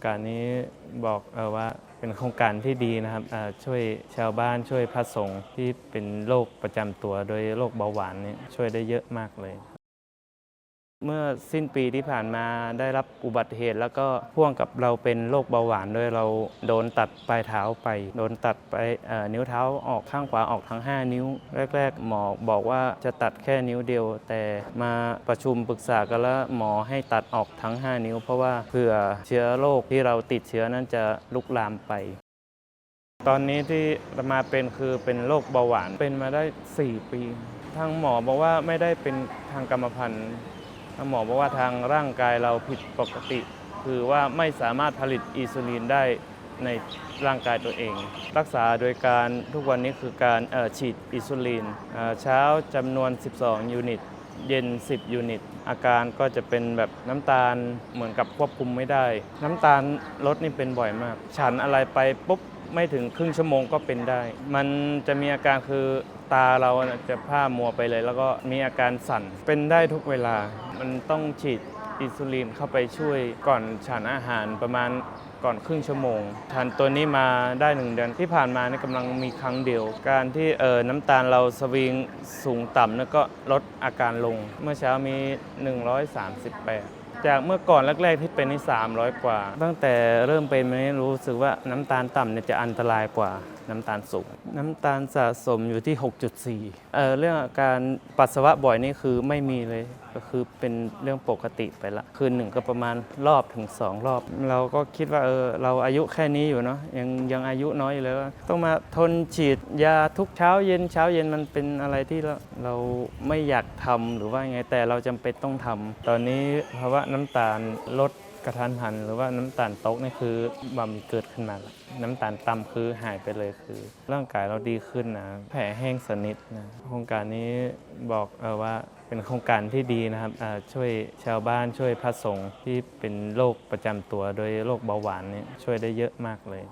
งการนี้บอกเออว่าเป็นโครงการที่ดีนะครับช่วยชาวบ้านช่วยพระสงฆ์ที่เป็นโรคประจำตัวโดยโรคเบาหวานนี่ช่วยได้เยอะมากเลย เมื่อสิ้นปีที่ผ่านมาได้รับอุบัติเหตุ แล้วก็พ่วงกับเราเป็นโรคเบาหวานด้วยเราโดนตัดปลายเท้าไป โดนตัดไปนิ้วเท้าออกข้างขวาออกทั้ง 5 นิ้ว แรก ๆ หมอบอกว่าจะตัดแค่นิ้วเดียว แต่มาประชุมปรึกษากันแล้วหมอให้ตัดออกทั้ง 5 นิ้ว เพราะว่าเผื่อเชื้อโรคที่เราติดเชื้อนั้นจะลุกลามไปตอนนี้ที่มาเป็นคือเป็นโรคเบาหวานเป็นมาได้ 4 ปี ทางหมอบอกว่าไม่ได้เป็นทางกรรมพันธุ์ หมอบอกว่าทางร่างกายเราผิดปกติ คือว่าไม่สามารถผลิตอินซูลินได้ในร่างกายตัวเอง รักษาโดยการทุกวันนี้คือการฉีดอินซูลินเช้าจำนวน 12 ยูนิต เย็น 10 ยูนิต อาการก็จะเป็นแบบน้ำตาลเหมือนกับควบคุมไม่ได้ น้ำตาลลดนี่เป็นบ่อยมาก ฉันอะไรไปปุ๊บไม่ถึงครึ่งชั่วโมงก็เป็นได้ มันจะมีอาการคือตาเราจะผ้ามัวไปเลย แล้วก็มีอาการสั่น เป็นได้ทุกเวลา มันต้องฉีดอินซูลินเข้าไปช่วยก่อนฉันอาหารประมาณก่อนครึ่งชั่วโมง ทานตัวนี้มาได้หนึ่งเดือนที่ผ่านมานี่กำลังมีครั้งเดียว การที่เออน้ำตาลเราสวิงสูงต่ำแล้วก็ลดอาการลง เมื่อเช้ามี 138 จากเมื่อก่อนแรกๆที่เป็นนี่300 กว่า ตั้งแต่เริ่มเป็นมานี่รู้สึกว่าน้ำตาลต่ำเนี่ยจะอันตรายกว่าน้ำตาลสูง น้ำตาลสะสมอยู่ที่ 6.4เอ่อเรื่องอาการปัสสาวะบ่อยนี่คือไม่มีเลยก็คือเป็นเรื่องปกติไปละ คืนหนึ่งก็ประมาณรอบถึง 2 รอบ เราก็คิดว่าเออเราอายุแค่นี้อยู่เนาะยังยังอายุน้อยอยู่เลยว่าต้องมาทนฉีดยาทุกเช้าเย็นเช้าเย็นมันเป็นอะไรที่เราเราไม่อยากทำหรือว่าไงแต่เราจำเป็นต้องทำตอนนี้ภาวะน้ำตาลลดกระทันหัน หรือว่าน้ำตาลตกนี่คือบ่มีเกิดขึ้นมา น้ำตาลต่ำคือหายไปเลยคือ ร่างกายเราดีขึ้นนะ แผลแห้งสนิทนะโครงการนี้บอกเออว่าเป็นโครงการที่ดีนะครับช่วยชาวบ้านช่วยพระสงฆ์ที่เป็นโรคประจำตัวโดยโรคเบาหวานนี่ช่วยได้เยอะมากเลย